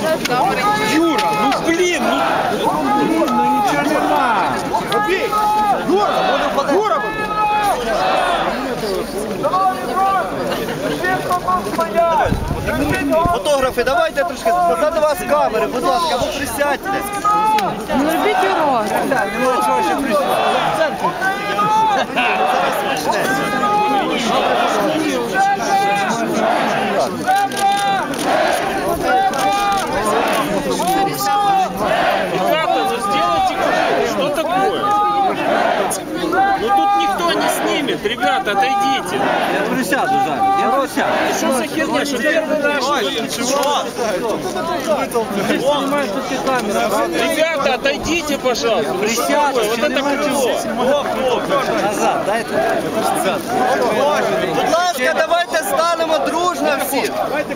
Юра, ну блін, ну Ну нічого нема. Бій! Юра! Юра! Фотографи, давайте трошки позаду вас камери, будь ласка, або присядьте. Ну робіть урок. Нема чого ще присядьте. Зараз почнеться. ребята, ну сделайте как что такое? Ну тут никто не снимет, ребята, отойдите. Я присяду зараз. Я присяду. Что за херня, что первый раз? Знімаєш тут і камера. Ребята, отойдите, пожалуйста. Ну что Присядьте, такое? Вот ще это нема крыло. чого. Назад, дайте. Будь ласка, давайте станемо дружно всі. Дайте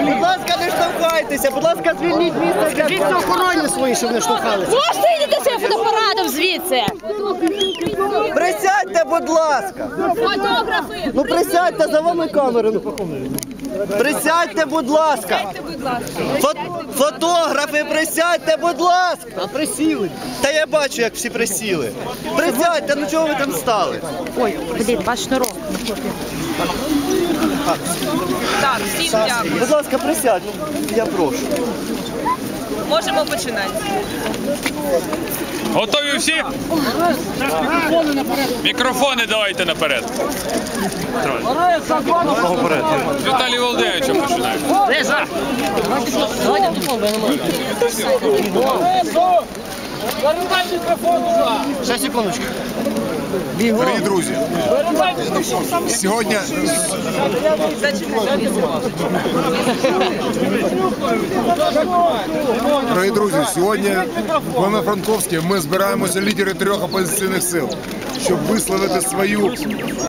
Будь ласка, не штовхайтеся, будь ласка, звільніть місце. Скажіть це охороні свої, щоб не штовхалися. Можете йдете цим фотоапаратом звідси? Присядьте, будь ласка. Фотографи! Ну присядьте, за вами камери. ну. Присядьте, будь ласка. Фо- Фотографи, присядьте, будь ласка. А присіли. Та я бачу, як всі присіли. Присядьте, ну чого ви там стали? Ой, блін, ваш шнурок. Так, всім дякую. Будь ласка, присядь, я прошу. Можемо починати. Готові всі? Мікрофони давайте наперед. Віталій Володимировича починаємо. Ще секундочку. Дорогі друзі, сьогодні Дорогі друзі, сьогодні в Івано-Франковській ми збираємося лідери трьох опозиційних сил, щоб висловити свою